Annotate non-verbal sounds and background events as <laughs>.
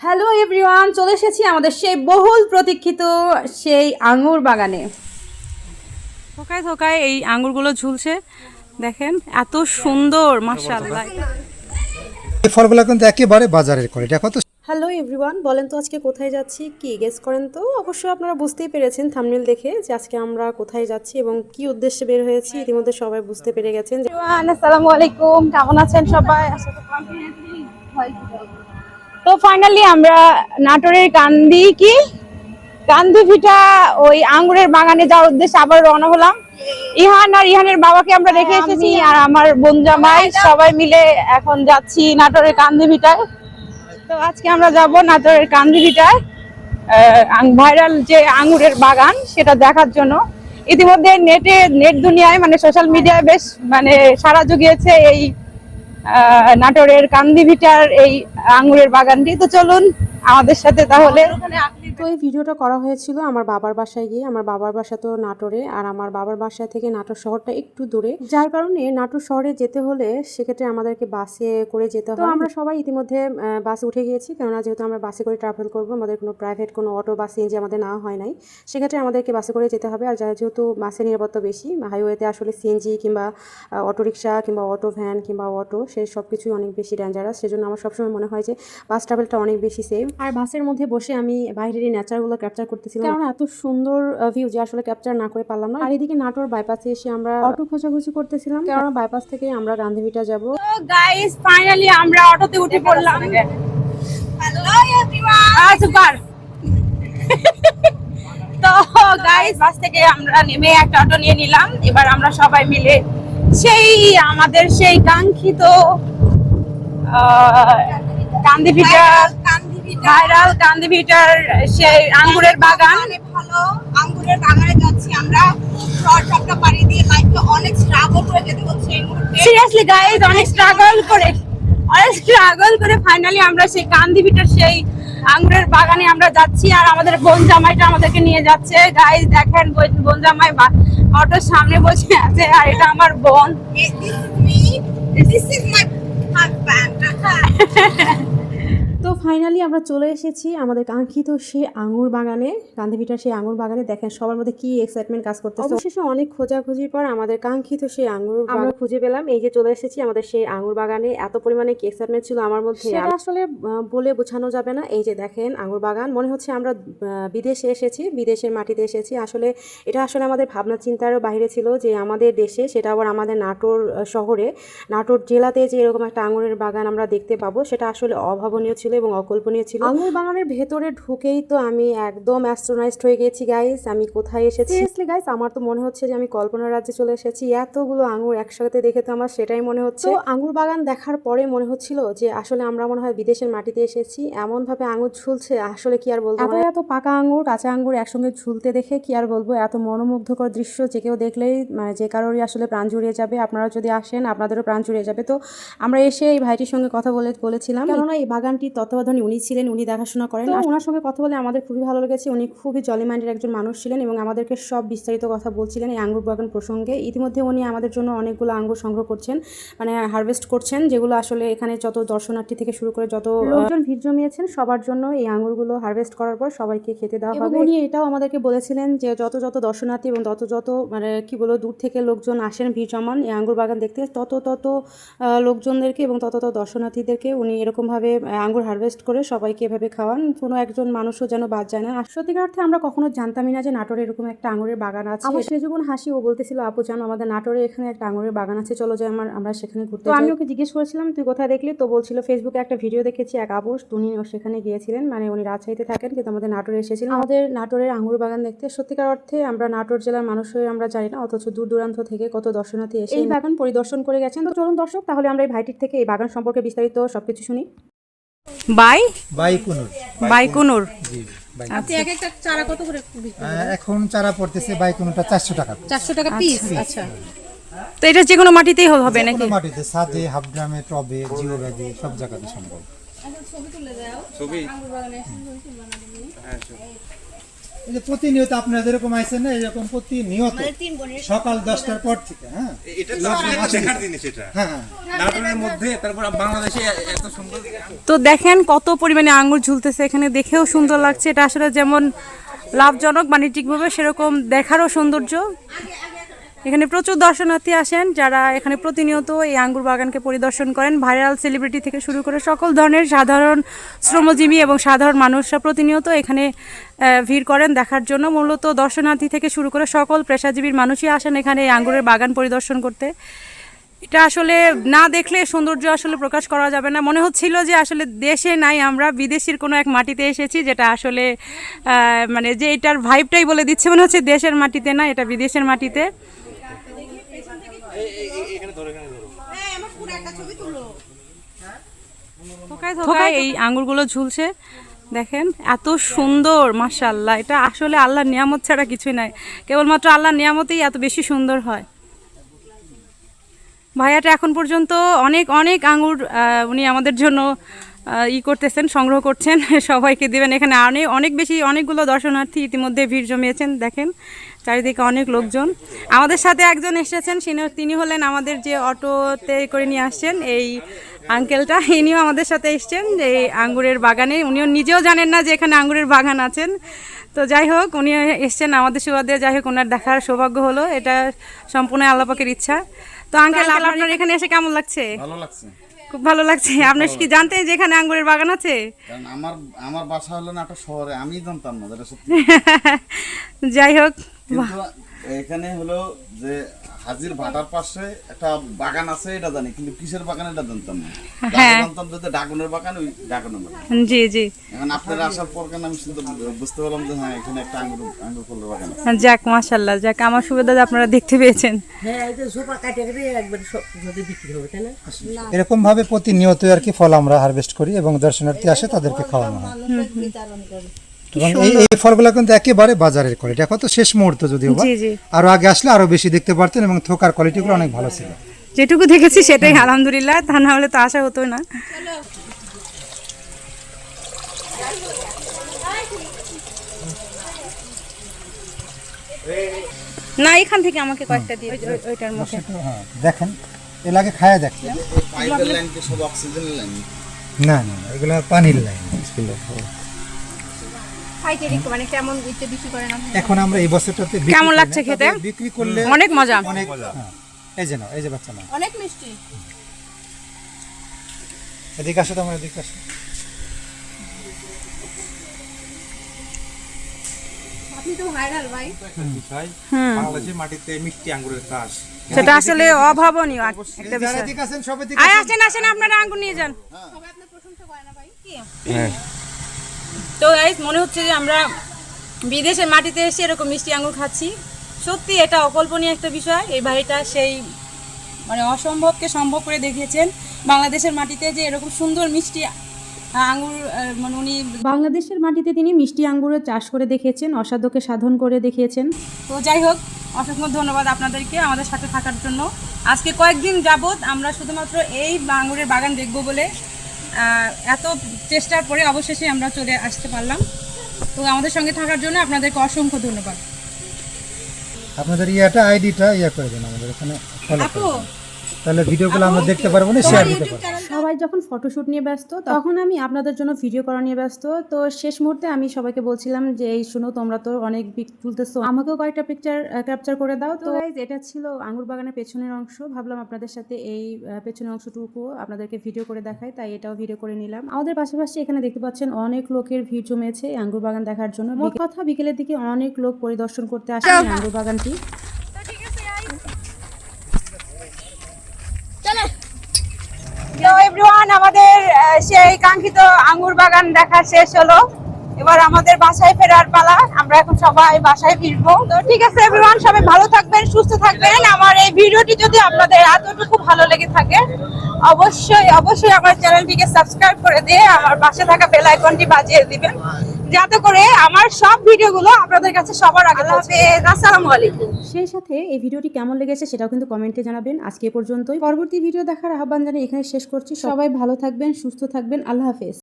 Hello everyone চলে এসেছি আমাদের সেই বহুল প্রতীক্ষিত সেই আঙুর বাগানে। থোকায় থোকায় এই আঙুরগুলো ঝুলছে দেখেন এত সুন্দর মাশাআল্লাহ। এই ফলগুলো কিন্তু একেবারে বাজারের করে এটা কত হ্যালো এভরিওয়ান বলেন তো আজকে কোথায় যাচ্ছি কি গেস করেন তো? অবশ্যই আপনারা বুঝতেই পেরেছেন থামনেল দেখে যে আজকে আমরা কোথায় যাচ্ছি এবং কি উদ্দেশ্যে বের হয়েছি। ইতিমধ্যে সবাই বুঝতে পেরে গেছেন যে- আসসালামু আলাইকুম। কেমন আছেন সবাই? তো ফাইনালি আমরা নাটোরের কান্দি কি? কান্দি ভিটা ওই আঙ্গুরের বাগানে যাওয়ার উদ্দেশ্যে আবার রওনা হলাম। ইহান আর ইহানের বাবাকে আমরা রেখে এসেছি আর আমার বোন জামাই সবাই মিলে এখন যাচ্ছি নাটোরের কান্দি ভিটায় তো আজকে আমরা যাব নাটোরের কান্দি ভিটায় ভাইরাল যে আঙ্গুরের বাগান সেটা দেখার জন্য। ইতিমধ্যে নেটে নেট দুনিয়ায় মানে সোশ্যাল মিডিয়ায় বেশ মানে সারা জুগিয়েছে এই নাটোরের কান্দিভিটার এই আঙ্গুরের বাগানটি। তো চলুন আমাদের সাথে তাহলে। তো এই ভিডিওটা করা হয়েছিল আমার বাবার বাসায় গিয়ে। আমার বাবার বাসা তো নাটোরে আর আমার বাবার বাসা থেকে নাটোর শহরটা একটু দূরে। যার কারণে নাটোর শহরে যেতে হলে সেক্ষেত্রে আমাদেরকে বাসে করে যেতে হয়। তো আমরা সবাই ইতিমধ্যে বাসে উঠে গিয়েছি। কেননা যেহেতু আমরা বাসে করে ট্রাভেল করব আমাদের কোনো প্রাইভেট কোনো অটো বা সিএনজি আমাদের নেওয়া হয় নাই। সেক্ষেত্রে আমাদেরকে বাসে করে যেতে হবে। আর যা- যেহেতু বাসে নিরাপত্তা বেশি হাইওয়েতে আসলে সিএনজি কিংবা অটো রিক্সা কিংবা অটো ভ্যান কিংবা অটো সেই সব কিছুই অনেক বেশি ডেঞ্জারাস সেজন্য আমার সবসময় মনে হয় যে বাস ট্রাভেলটা অনেক বেশি সেফ আর বাসের মধ্যে বসে আমি বাইরের এই নেচারগুলো ক্যাপচার করতেছিলাম। কারণ এত সুন্দর ভিউ যে আসলে ক্যাপচার না করে পারলাম না। আর এদিকে নাটোর বাইপাসে এসে আমরা অটো খোঁজাখুঁজি করতেছিলাম। কারণ বাইপাস থেকে আমরা গান্ধীভিটা যাব। গাইস ফাইনালি আমরা অটোতে উঠে পড়লাম। Hello everyone super. <laughs> তো গাইস বাস থেকে আমরা নেমে একটা অটো নিয়ে নিলাম। এবার আমরা সবাই মিলে সেই আমাদের সেই কাঙ্ক্ষিত কান্দিভিটা ভাইরাল কান্দিভিটার সেই আঙ্গুরের বাগান। ভালো আঙ্গুরের বাগানে যাচ্ছি আমরা। শর্ট সবটা পাড়ি দিয়ে লাইফে অনেক স্ট্রাগল করে যেতে হচ্ছে সিরিয়াসলি গাইস অনেক স্ট্রাগল করে অনেক স্ট্রাগল করে ফাইনালি আমরা সেই কান্দিভিটার সেই আঙ্গুরের বাগানে আমরা যাচ্ছি আর আমাদের বোন জামাইটা আমাদেরকে নিয়ে যাচ্ছে। গাইস দেখেন বোন- জামাই অটোর সামনে বসে আছে আর এটা আমার বোন। This is me this is my husband তো ফাইনালি আমরা চলে এসেছি আমাদের কাঙ্ক্ষিত সেই আঙুর বাগানে। গান্ধীভিটার সেই আঙুর বাগানে দেখেন সবার মধ্যে কি এক্সাইটমেন্ট কাজ করতেছে। অবশেষে অনেক খোঁজাখুঁজির পর আমাদের কাঙ্ক্ষিত সেই আঙুর আমরা খুঁজে পেলাম এই যে চলে এসেছি আমাদের সেই আঙুর বাগানে। এত পরিমাণে কি এক্সাইটমেন্ট ছিল আমার মধ্যে? সেটা আসলে বলে বোঝানো যাবে না। এই যে দেখেন আঙুর বাগান মনে হচ্ছে আমরা বিদেশে এসেছি বিদেশের মাটিতে এসেছি। আসলে এটা আসলে আমাদের ভাবনা চিন্তারও বাইরে ছিল যে আমাদের দেশে সেটা আবার আমাদের নাটোর শহরে নাটোর জেলাতে যে এরকম একটা আঙুরের বাগান আমরা দেখতে পাবো সেটা আসলে অভাবনীয় ছিল এবং অকল্পনীয় ছিল। আঙুর বাগানের ভেতরে ঢুকেই তো আমি একদম অ্যাস্ট্রোনাইজড হয়ে গেছি গাইস আমি কোথায় এসেছি? সিরিয়াসলি গাইস আমার তো মনে হচ্ছে যে আমি কল্পনার রাজ্যে চলে এসেছি। এতগুলো আঙুর একসাথে দেখে তো আমার সেটাই মনে হচ্ছে। আঙুর বাগান দেখার পরে মনে হচ্ছিল যে আসলে আমরা মনে হয় বিদেশের মাটিতে এসেছি। এমন ভাবে আঙুর ঝুলছে আসলে কি আর বলব এত এত পাকা আঙুর কাঁচা আঙুর একসঙ্গে ঝুলতে দেখে কি আর বলব? এত মনোমুগ্ধকর দৃশ্য যে কেউ দেখলেই মানে যে কারোরই আসলে প্রাণ জুড়িয়ে যাবে। আপনারা যদি আসেন আপনাদেরও প্রাণ জুড়িয়ে যাবে। তো আমরা এসে এই ভাইটির সঙ্গে কথা বলে বলেছিলাম। কেননা এই বাগানটি তত্ত্বাবধানে উনি ছিলেন উনি দেখাশোনা করেন। আর ওনার সঙ্গে কথা বলে আমাদের খুবই ভালো লেগেছে। উনি খুবই জলি মাইন্ডের একজন মানুষ ছিলেন এবং আমাদেরকে সব বিস্তারিত কথা বলছিলেন এই আঙ্গুর বাগান প্রসঙ্গে। ইতিমধ্যে উনি আমাদের জন্য অনেকগুলো আঙ্গুর সংগ্রহ করছেন মানে হারভেস্ট করছেন যেগুলো আসলে এখানে যত দর্শনার্থী থেকে শুরু করে যত লোকজন ভিড় জমিয়েছেন সবার জন্য এই আঙ্গুরগুলো হারভেস্ট করার পর সবাইকে খেতে দেওয়া হবে। উনি এটাও আমাদেরকে বলেছিলেন যে যত যত দর্শনার্থী এবং তত যত মানে কি বলব দূর থেকে লোকজন আসেন ভিড় জমান এই আঙ্গুর বাগান দেখতে তত তত লোকজনদেরকে এবং তত তত দর্শনার্থীদেরকে উনি এরকমভাবে আঙ্গুর হারভেস্ট করে সবাইকে এভাবে খাওয়ান। কোনো একজন মানুষও যেন বাদ যায় না। সত্যিকার অর্থে আমরা কখনো জানতামই না যে নাটোরে এরকম একটা আঙুরের বাগান আছে। আমার সে যখন হাসি ও বলতেছিল আপু জানো আমাদের নাটোরে এখানে একটা আঙুরের বাগান আছে চলো যে আমার আমরা সেখানে ঘুরতে তো আমি ওকে জিজ্ঞেস করেছিলাম তুই কোথায় দেখলি? তো বলছিল ফেসবুকে একটা ভিডিও দেখেছি এক আপুষ উনি সেখানে গিয়েছিলেন মানে উনি রাজশাহীতে থাকেন কিন্তু আমাদের নাটোরে এসেছিলেন আমাদের নাটোরের আঙুর বাগান দেখতে সত্যিকার অর্থে আমরা নাটোর জেলার মানুষ হয়ে আমরা জানি না অথচ দূর দূরান্ত থেকে কত দর্শনার্থী এসে এই বাগান পরিদর্শন করে গেছেন। তো চলুন দর্শক তাহলে আমরা এই ভাইটির থেকে এই বাগান সম্পর্কে বিস্তারিত সবকিছু শুনি। বাই? বাইকুনুর। বাইকুনুর। জি বাই এক চারা কত করে এখন চারা পড়তেছে বাইকুনুরটা চারশো টাকা। করে। চারশো টাকা পিস আচ্ছা তো এটা যে কোনো মাটিতেই হবে নাকি? মাটিতে সাদে হাফ ড্রামে টবে জিও ব্যাগে সব জায়গাতে সম্ভব। এই যে প্রতিনিয়ত আপনারা যেরকম আইছেন না এরকম প্রতিনিয়ত বোনের সকাল দশটার পর থেকে হ্যাঁ? এটা তো দেখার জিনিস এটা। হ্যাঁ হ্যাঁ। মধ্যে তারপর বাংলাদেশে এত সুন্দর তো দেখেন কত পরিমাণে আঙ্গুর ঝুলতেছে এখানে দেখেও সুন্দর লাগছে। এটা আসলে যেমন লাভজনক বাণিজ্যিকভাবে সেরকম দেখারও সৌন্দর্য। এখানে প্রচুর দর্শনার্থী আসেন যারা এখানে প্রতিনিয়ত এই আঙ্গুর বাগানকে পরিদর্শন করেন। ভাইরাল সেলিব্রিটি থেকে শুরু করে সকল ধরনের সাধারণ শ্রমজীবী এবং সাধারণ মানুষরা প্রতিনিয়ত এখানে ভিড় করেন দেখার জন্য। মূলত দর্শনার্থী থেকে শুরু করে সকল পেশাজীবীর মানুষই আসেন এখানে এই আঙ্গুরের বাগান পরিদর্শন করতে। এটা আসলে না দেখলে সৌন্দর্য আসলে প্রকাশ করা যাবে না। মনে হচ্ছিল যে আসলে দেশে নাই আমরা, বিদেশের কোনো এক মাটিতে এসেছি যেটা আসলে মানে যে এটার ভাইবটাই বলে দিচ্ছে। মনে হচ্ছে দেশের মাটিতে না, এটা বিদেশের মাটিতে হ্যাঁ আমার পুরো একটা ছবি তুলো থোকায় থোকায়। এই আঙ্গুরগুলো ঝুলছে দেখেন এত সুন্দর মাশাল্লাহ এটা আসলে আল্লাহর নিয়ামত ছাড়া কিছুই নাই। কেবলমাত্র আল্লাহর নিয়ামতেই এত বেশি সুন্দর হয়। ভাইয়াটা এখন পর্যন্ত অনেক অনেক আঙুর উনি আমাদের জন্য ই করতেছেন সংগ্রহ করছেন <laughs> সবাইকে দেবেন। এখানে অনেক অনেক বেশি অনেকগুলো দর্শনার্থী ইতিমধ্যে ভিড় জমিয়েছেন দেখেন। চারিদিকে অনেক লোকজন। আমাদের সাথে একজন এসেছেন তিনি হলেন আমাদের যে অটোতে করে নিয়ে আসছেন এই আঙ্কেলটা। <laughs> ইনিও আমাদের সাথে এসছেন এই আঙ্গুরের বাগানে। উনিও নিজেও জানেন না যে এখানে আঙ্গুরের বাগান আছেন। তো যাই হোক উনি এসছেন আমাদের সুবাদে। যাই হোক ওনার দেখার সৌভাগ্য হলো। এটা সম্পূর্ণ আল্লাপাকের ইচ্ছা। তো আঙ্কেল আপনার এখানে এসে কেমন লাগছে? ভালো লাগছে। খুব ভালো লাগছে। আপনি কি জানতেন যে এখানে আঙ্গুরের বাগান আছে? কারণ আমার আমার বাসা হলো না একটা শহরে আমি জানতাম না যেটা সত্যি। <laughs> যাই হোক এখানে হলো যে হাজির ভাটার পাশে একটা বাগান আছে এটা জানি কিন্তু কিসের বাগান এটা জানতাম না। হ্যাঁ। জানতাম যে ড্রাগনের বাগান ওই ড্রাগনের বাগান। জি জি। এখন আপনারা আসার পর কেন আমি শুনতে বুঝতে পারলাম যে হ্যাঁ এখানে একটা আঙ্গুর আঙ্গুর ফলের বাগান আছে। যাক মাশাল্লাহ যাক আমার সুবিধা আপনারা দেখতে পেয়েছেন। হ্যাঁ এই যে সোফা কাটে কেটে একবার যদি বিক্রি হবে তাই না? এরকম ভাবে প্রতিনিয়ত আর কি ফল আমরা হারভেস্ট করি এবং দর্শনার্থী আসে তাদেরকে খাওয়ানো হয়। এবং এই এই ফলগুলো কিন্তু একেবারে বাজারের কোয়ালিটি এখন তো শেষ মুহূর্ত যদিও বা। আরও আগে আসলে আরও বেশি দেখতে পারতেন এবং থোকার কোয়ালিটিগুলো অনেক ভালো ছিল। যেটুকু দেখেছি সেটাই আলহামদুলিল্লাহ তা না হলে তো আশা হতো না। না এখান থেকে আমাকে কয়েকটা দিয়ে ওইটার মধ্যে। হ্যাঁ দেখেন। এর আগে খায়া দেখেন। পাইপের লাইন কি সব অক্সিজেনের লাইন? না না না, এগুলো পানির লাইন। পাইকারি মানে কেমন দিতে বিক্রি করেন এখন আমরা এই বছরটাতে কেমন লাগছে খেতে? বিক্রি করলে অনেক মজা। অনেক হ্যাঁ, এই যে নাও এই যে বাচ্চা নাও। অনেক মিষ্টি। এদিকে আসো তোমার এদিকে আসো। আপনি তো ভাইরাল ভাই। বিষয় বাংলাদেশের মাটিতে মিষ্টি আঙ্গুরের চাষ সেটা আসলে অভাবনীয় একটা বিষয়। আসেন আসেন। আপনারা আঙ্গুর নিয়ে যান। সবাই আপনার প্রশংসা করে না ভাই কি? তো গাইস মনে হচ্ছে যে আমরা বিদেশের মাটিতে এসে এরকম মিষ্টি আঙুর খাচ্ছি। সত্যি এটা অকল্পনীয় একটা বিষয়। এই ভাইটা সেই মানে অসম্ভবকে সম্ভব করে দেখিয়েছেন বাংলাদেশের মাটিতে যে এরকম সুন্দর মিষ্টি আঙ্গুর আহ, মানে উনি বাংলাদেশের মাটিতে তিনি মিষ্টি আঙ্গুরের চাষ করে দেখিয়েছেন অসাধ্যকে সাধন করে দেখিয়েছেন। তো যাই হোক অসংখ্য ধন্যবাদ আপনাদেরকে আমাদের সাথে থাকার জন্য। আজকে কয়েকদিন যাবত আমরা শুধুমাত্র এই আঙুরের বাগান দেখব বলে এত চেষ্টার পরে অবশেষে আমরা চলে আসতে পারলাম। তো আমাদের সঙ্গে থাকার জন্য আপনাদেরকে অসংখ্য ধন্যবাদ। আপনাদের ইয়াটা আইডিটা ইয়া করে দেন আমাদের এখানে ফলো আপু তাহলে ভিডিওগুলো আমরা দেখতে পারব না শেয়ার দিতে পারব। সবাই যখন ফটোশ্যুট নিয়ে ব্যস্ত তখন আমি আপনাদের জন্য ভিডিও করা নিয়ে ব্যস্ত। তো শেষ মুহূর্তে আমি সবাইকে বলছিলাম যে এই শুনো তোমরা তো অনেক পিক তুলতেছো। আমাকেও কয়েকটা পিকচার ক্যাপচার করে দাও। তো guys, এটা ছিল আঙ্গুর বাগানের পেছনের অংশ। ভাবলাম আপনাদের সাথে এই পেছনের অংশটুকু আপনাদেরকে ভিডিও করে দেখাই তাই এটাও ভিডিও করে নিলাম। আমাদের পাশাপাশি এখানে দেখতে পাচ্ছেন অনেক লোকের ভিড় জমেছে এই আঙ্গুর বাগান দেখার জন্য। কথা বিকেলের দিকে অনেক লোক পরিদর্শন করতে আসে আঙ্গুর বাগানটি। তো এভরিওয়ান আমাদের সেই কাঙ্ক্ষিত আঙ্গুর বাগান দেখা শেষ হলো। এবার আমাদের বাসায় ফেরার পালা। আমরা এখন সবাই বাসায় ফিরবো। তো ঠিক আছে এভরিওয়ান সবাই ভালো থাকবেন, সুস্থ থাকবেন। আমার এই ভিডিওটি যদি আপনাদের এতটুকু ভালো লেগে থাকে, অবশ্যই অবশ্যই আমার চ্যানেলটিকে সাবস্ক্রাইব করে দিয়ে আমার পাশে থাকা বেল আইকনটি বাজিয়ে দিবেন। যাতে করে আমার সব ভিডিওগুলো আপনাদের কাছে সবার আগে পৌঁছে আসসালামু আলাইকুম। সেই সাথে এই ভিডিওটি কেমন লেগেছে সেটাও কিন্তু কমেন্টে জানাবেন। আজকে পর্যন্তই। পরবর্তী ভিডিও দেখার আহ্বান জানিয়ে এখানে শেষ করছি। সবাই ভালো থাকবেন সুস্থ থাকবেন। আল্লাহ হাফেজ।